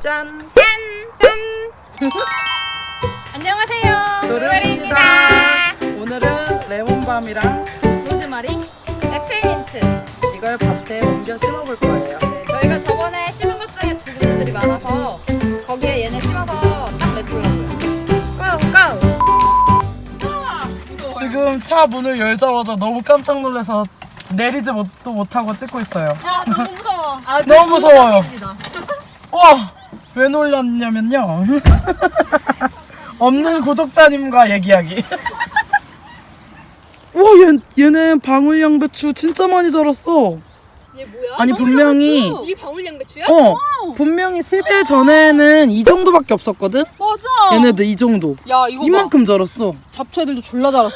짠! 짠! 안녕하세요. 노르입니다. 오늘은 레몬밤이랑 로즈마리, 애플민트. 이걸 밭에 옮겨 심어볼 거예요. 네, 저희가 저번에 심은 것 중에 죽은 애들이 많아서 거기에 얘네 심어서 딱 내보려고요. 고! 고! 우와! 지금 차 문을 열자마자 너무 깜짝 놀라서 내리지 못 도 못하고 찍고 있어요. 야, 너무 무서워. 아, 너무 무서워요. 와! 왜 놀랐냐면요. 없는 구독자님과 얘기하기. 와, 얘, 얘는 방울 양배추 진짜 많이 자랐어. 얘 뭐야? 아니, 분명히, 이게 방울 양배추야? 어, 분명히 10일 전에는 이 정도밖에 없었거든? 맞아. 얘네들 이 정도. 야, 이거 이만큼 자랐어. 잡초 애들도 졸라 자랐어.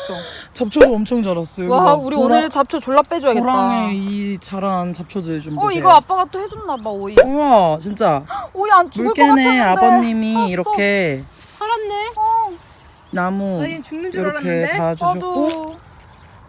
잡초도 엄청 자랐어요. 와, 이거 우리 보라- 오늘 잡초 졸라 빼줘야겠다. 고랑에 이 자란 잡초들 좀 어, 보세요. 이거 아빠가 또 해줬나 봐, 오이. 우와, 진짜. 오이 안 죽을 것 같았는데. 물개네 아버님이 살았어. 이렇게 살았네. 어. 나무 나 얘는 죽는 줄 이렇게 알았는데. 다 주셨고. 나도.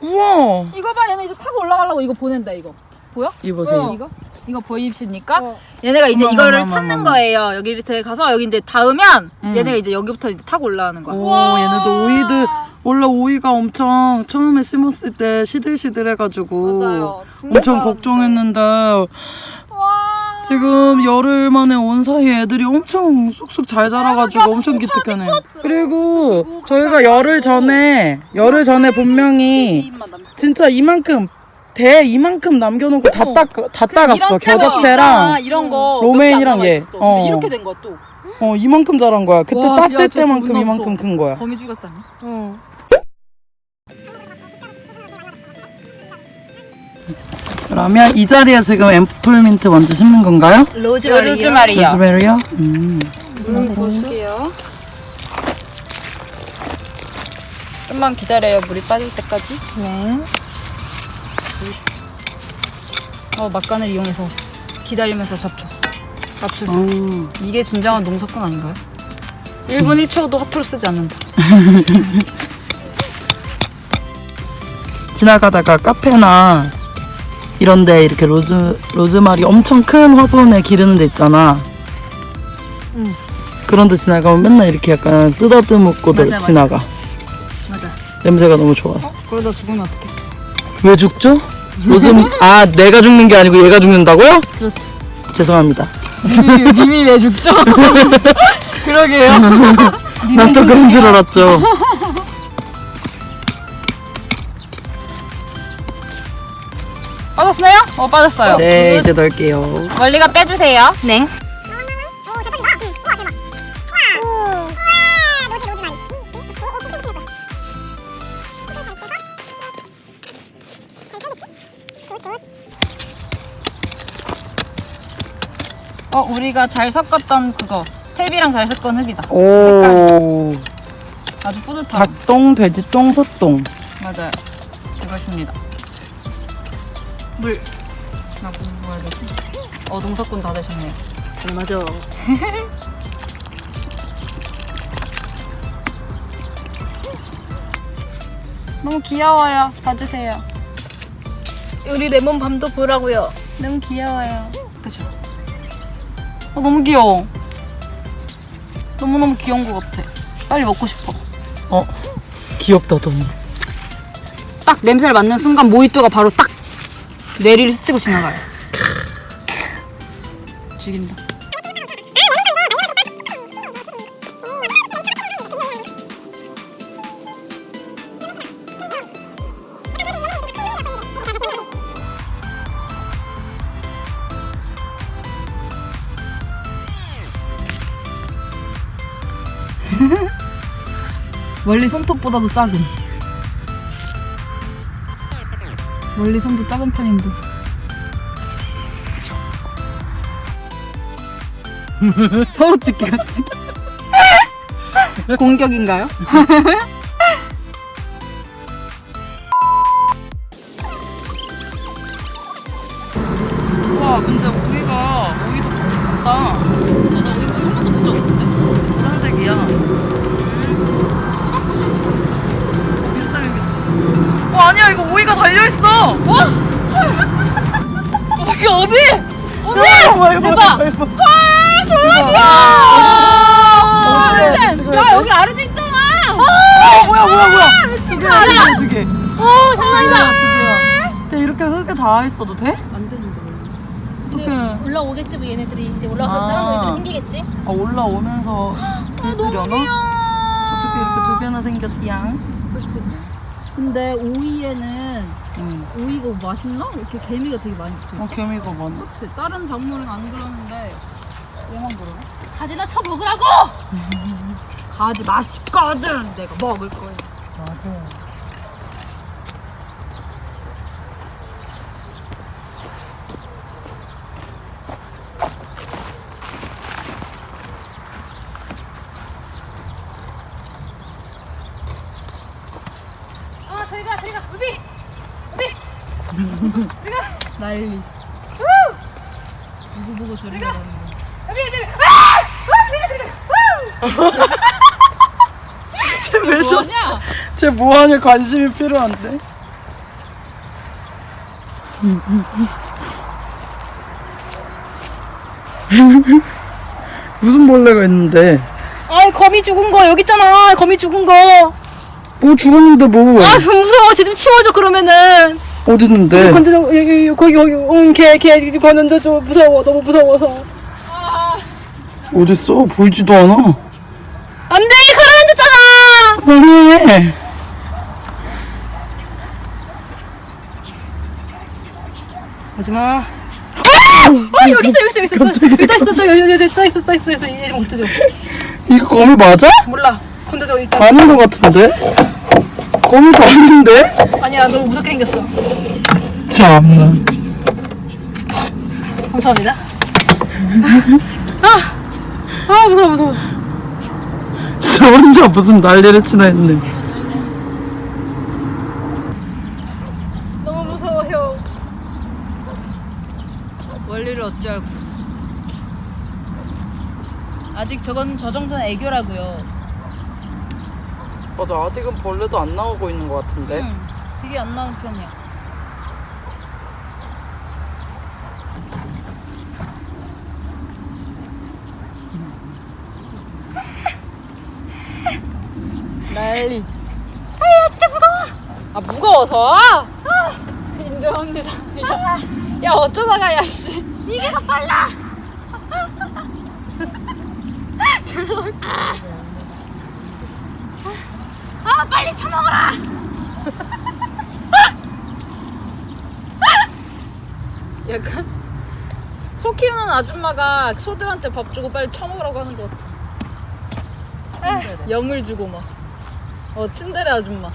우와, 이거 봐, 얘네 이제 타고 올라가려고 이거 보낸다, 이거. 보여? 이 보세요. 이거? 이거 보이십니까? 얘네가 이제 어머, 이거를 어머, 찾는 어머. 거예요. 여기 이렇게 가서 여기 이제 닿으면 음. 얘네가 이제 여기부터 이제 타고 올라가는 거야. 오, 얘네도 오이들 원래 오이가 엄청 처음에 심었을 때 시들시들해가지고 맞아요. 죽는 엄청 줄. 걱정했는데 와. 지금 열흘 만에 온 사이에 애들이 엄청 쑥쑥 잘 자라가지고 엄청 기특하네. 그리고 저희가 열흘 전에 열흘 전에 분명히. 진짜 이만큼 대 이만큼 남겨놓고 다 어. 딱다 따갔어 이런 겨자채랑 있잖아, 이런 거 로메인이랑 얘. 어. 이렇게 된 거야 또. 어 이만큼 자란 거야. 그때 와, 땄을 야, 때만큼 이만큼. 큰 거야. 거미 죽었다니. 어. 그러면 이 자리에 지금 앰플민트 먼저 심는 건가요? 로즈마리요. 로즈마리요. 라즈베리요? 음. 음, 부어줄게요. 좀만 기다려요. 물이 빠질 때까지. 네. 어, 막간을 이용해서 기다리면서 잡초. 잡초. 음. 이게 진정한 농사꾼 아닌가요? 1분 1초도 허투루 쓰지 않는다. 지나가다가 카페나 이런데 이렇게 로즈 로즈마리 엄청 큰 화분에 기르는 데 있잖아. 응. 그런데 지나가면 맨날 이렇게 약간 맞아, 맞아. 지나가. 맞아. 냄새가 너무 좋아서. 그러다 죽으면 어떡해? 왜 죽죠? 로즈 아 내가 죽는 게 아니고 얘가 죽는다고요? 그렇지. 죄송합니다. 님이 왜 죽죠? 그러게요. 난 또 그런 줄 알았죠. 빠졌나요? 어, 빠졌어요. 네 이제 넣을게요. 멀리가 빼주세요. 네. 어, 우리가 잘 섞었던 그거. 탭이랑 잘 섞은 흙이다. 오 아주 뿌듯하고. 닭똥, 돼지똥, 소똥. 맞아요. 그것입니다. 물. 나뭐 해야 되지? 어, 농사꾼 다 되셨네요. 잘 맞아. 너무 귀여워요. 봐주세요. 우리 레몬 밤도 보라고요. 너무 귀여워요. 그죠? 어, 너무 귀여워. 너무너무 귀여운 것 같아. 빨리 먹고 싶어. 어 귀엽다 너무. 딱 냄새를 맡는 순간 모히또가 바로 딱 뇌리를 스치고 지나가요. 죽인다. 멀리 손톱보다도 작은. 멀리 손도 작은 편인데. 서로 찍기 같지? 공격인가요? 와 근데 오이가 오이도 같이 컸다. 아니야 이거 오이가 달려있어 어? 이게 어디? 언니! 대박! 대박! 헐! 졸라 귀여워! 미친! 야 여기 아르주 있잖아! 아, 뭐야 뭐야 뭐야 아, 미친 아니야? 두 개. 오 장난이다! 야 이렇게 흙에 다 있어도 돼? 올라오겠지 뭐 얘네들이 이제 올라와서 아. 다른 애들 생기겠지? 아 올라오면서 아 너무 귀여워! 어떻게 이렇게 두 개나 생겼디양? 벌써 근데 오이에는 응. 오이가 맛있나? 이렇게 개미가 되게 많이 붙어. 어, 개미가 많아. 그치? 다른 작물은 안 그러는데 얘만 그러네. 가지나 쳐 먹으라고! 가지 맛있거든. 내가 먹을 거야. 맞아. 아 저리가 저리가 우비! 난리. 누구 보고 저리 우비! 아! 아 저리가! 쟤왜 저? 쟤 뭐하냐 관심이 필요한데? 무슨 벌레가 있는데? 아이 거미 죽은 거 여기 있잖아 거미 죽은 거! 아뭐 죽었는데 뭐? 무서워 쟤 좀 치워줘 그러면은 어디 있는데? 건드려 여기 여기, 거기 여기 응 걔걔 건드려 줘 무서워 너무 무서워서 어딨어? 보이지도 않아. 안 돼 가라앉았잖아 그만해. 오지 마 아 여기 있어 여기 있어 여기 있어 여기 떠 있어 저 여기 여기 떠 있어 떠 있어 있어 이제 못 뜯어 이거 거미 맞아? 몰라 건드려 일단 아닌 것 같은데? 거미도 아닌데? 아니야 너무 무섭게 생겼어 참나. 감사합니다 아, 아 무서워 무서워 저 혼자 무슨 난리를 치나 했네. 너무 무서워 형 원리를 어찌할고. 아직 저건 저 정도는 애교라고요. 맞아, 아직은 벌레도 안 나오고 있는 것 같은데. 응. 되게 안 나는 편이야. 난리. 아야 진짜 무거워. 아 무거워서? 아, 인정합니다. 야, 야 어쩌다가 야 씨. 이게 더 빨라 아 빨리 쳐먹어라 약간 소 키우는 아줌마가 소들한테 밥 주고 빨리 처먹으라고 하는 것 같아. 영을 주고 막. 어, 츤데레 아줌마.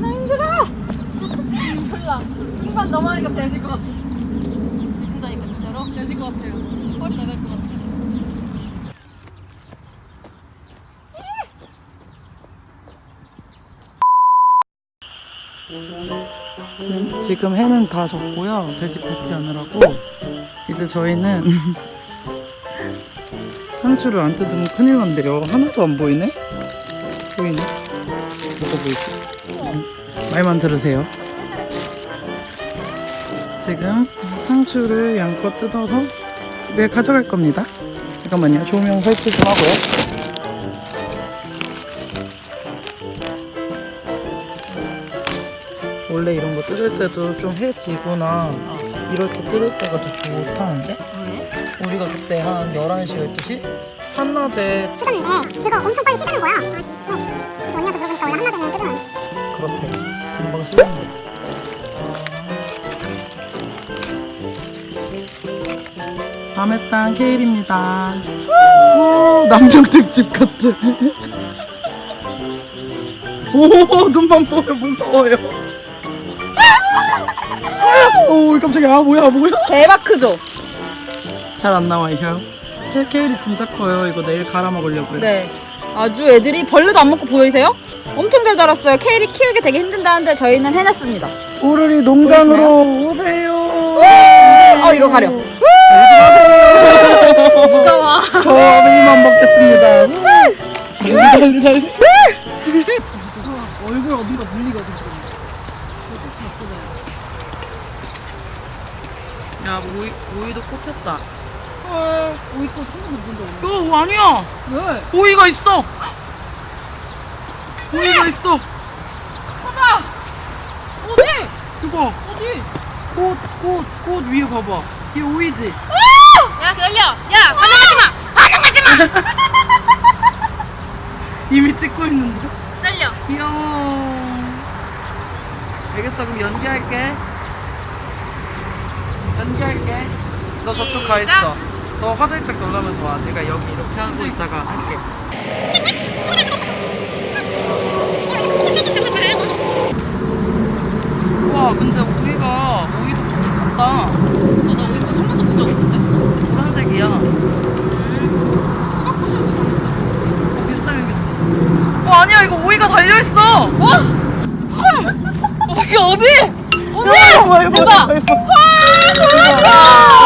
나 힘들어! 몰라. 중반 넘어가니까 잘될 것 같아. 진다니까 진짜로 잘될 것 같아요. 헐 나갈 것 같아. 지금, 지금 해는 다 졌고요. 돼지 패티 하느라고. 이제 저희는 상추를 안 뜯으면 큰일 난대요. 하나도 안 보이네? 보이네? 뭐가 보이지? 음, 말만 들으세요. 지금 상추를 양껏 뜯어서 집에 가져갈 겁니다. 잠깐만요. 조명 설치 좀 하고요. 원래 이런 거 뜯을 때도 좀 해 지거나 이럴 때 뜯을 때가 더 좋다는데? 왜? 우리가 그때 한 11시, 12시? 한낮에 뜯었는데 그거 엄청 빨리 식는 거야. 어. 그래서 언니한테 물어보니까 원래 한마디는 뜯으면 그렇대. 금방 식는데. 밤의 땅 케일입니다. 오, 남정 특집 같아. 오, 눈만 보면 무서워요. 오, 깜짝이야. 아, 뭐야, 뭐야. 대박 크죠? 잘 안 나와요, 혀. 케- 케일이 진짜 커요. 이거 내일 갈아 먹으려고요. 네. 아주 애들이 벌레도 안 먹고 보이세요? 엄청 잘 자랐어요. 케일이 키우기 되게 힘든다는데 저희는 해냈습니다. 오르리 농장으로 오세요. 어, 이거 가려. 무서워. 저희만 먹겠습니다. 달리 달리 달리. 얼굴 어딘가 물리거든. 야 오이 오이도 꼽혔다. 오이 또 손으로 본적 어 아니야. 왜? 오이가 있어. 오이가 있어. 봐봐. 어디? 이거 어디? 꽃, 꽃, 꽃 위에 봐봐. 이게 오이지? 야 기다려. 야 반응하지 마. 반응하지 마. 이미 찍고 있는데. 기다려. 귀여워. 알겠어, 그럼 연기할게. 연기할게. 너 저쪽 가 있어. 너 화들짝 놀라면서 와. 제가 여기 이렇게 하고 있다가 할게. 와, 근데 오이가 오이도 같이 컸다. 너나 우리 거한 번도 본 적 없는데? 노란색이야. 어, 비슷하게 생겼어. 어, 아니야, 이거 오이가 달려있어! 어? 이게 어디? 어디? 해봐, 해봐. 해봐. 开火了